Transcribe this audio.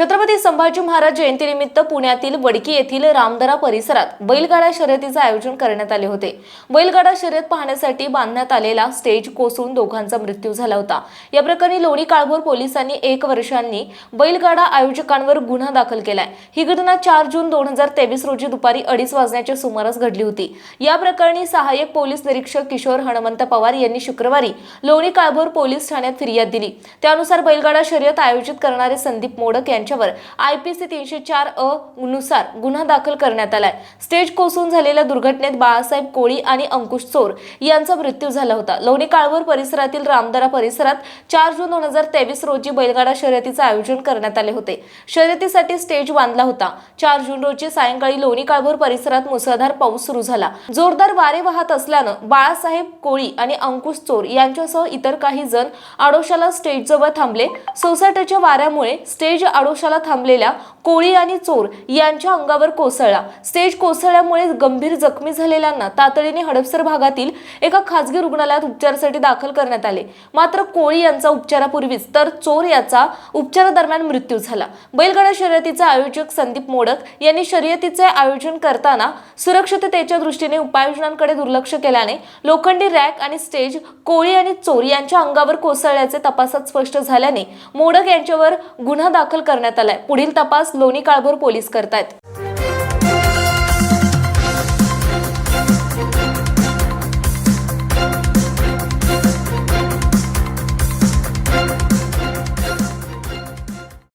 छत्रपती संभाजी महाराज जयंतीनिमित्त पुण्यातील वडकी येथील रामदरा परिसरात बैलगाडा शर्यतीचे आयोजन करण्यात आले होते. बैलगाडा शर्यत पाहण्यासाठी बांधण्यात आलेला स्टेज कोसळून दोघांचा मृत्यू झाला होता. या प्रकरणी लोणी काळभोर पोलिसांनी एक वर्षांनी बैलगाडा आयोजकांवर गुन्हा दाखल केलाय. ही घटना चार जून दोन हजार तेवीस रोजी दुपारी अडीच वाजण्याच्या सुमारास घडली होती. या प्रकरणी सहाय्यक पोलीस निरीक्षक किशोर हनुमंत पवार यांनी शुक्रवारी लोणी काळभोर पोलीस ठाण्यात फिर्याद दिली. त्यानुसार बैलगाडा शर्यत आयोजित करणारे संदीप मोडक यांच्यावर आयपीसी तीनशे चार अ नुसार गुन्हा दाखल करण्यात आलाय. स्टेज कोसळून झालेल्या दुर्घटनेत बाळासाहेब कोळी आणि अंकुश चोर यांचा मृत्यू झाला होता. लोणी काळवर परिसरातील रामदरा परिसरात चार जून दोन हजार तेवीस रोजी बैलगाडा शर्यतीचे आयोजन करण्यात आले होते. शर्यतीसाठी स्टेज बांधला होता. चार जून रोजी सायंकाळी लोणी काळभोर परिसरात मुसळधार पाऊस सुरू झाला. जोरदार वारे वाहत असल्यानं बाळासाहेब कोळी आणि अंकुश चोर यांच्यासह इतर काही जण आडोशाला स्टेजजवळ थांबले. सोसायटीच्या वाऱ्यामुळे स्टेज आडोश आडोशाला थांबलेल्या कोळी आणि चोर यांच्या अंगावर कोसळला. स्टेज कोसळल्यामुळे गंभीर जखमी झालेल्यांना तातडीने हडपसर भागातील एका खासगी रुग्णालयात उपचारासाठी दाखल करण्यात आले. मात्र कोळी यांचा उपचारापूर्वीच तर चोर याचा उपचारादरम्यान मृत्यू झाला. बैलगाडा शर्यतीचे आयोजक संदीप मोडक यांनी शर्यतीचे आयोजन करताना सुरक्षिततेच्या दृष्टीने उपाययोजनांकडे दुर्लक्ष केल्याने लोखंडी रॅक आणि स्टेज कोळी आणि चोर यांच्या अंगावर कोसळल्याचे तपासात स्पष्ट झाल्याने मोडक यांच्यावर गुन्हा दाखल करण्यात आलाय. पुढील तपास लोणी काळभोर पोलीस करतायत.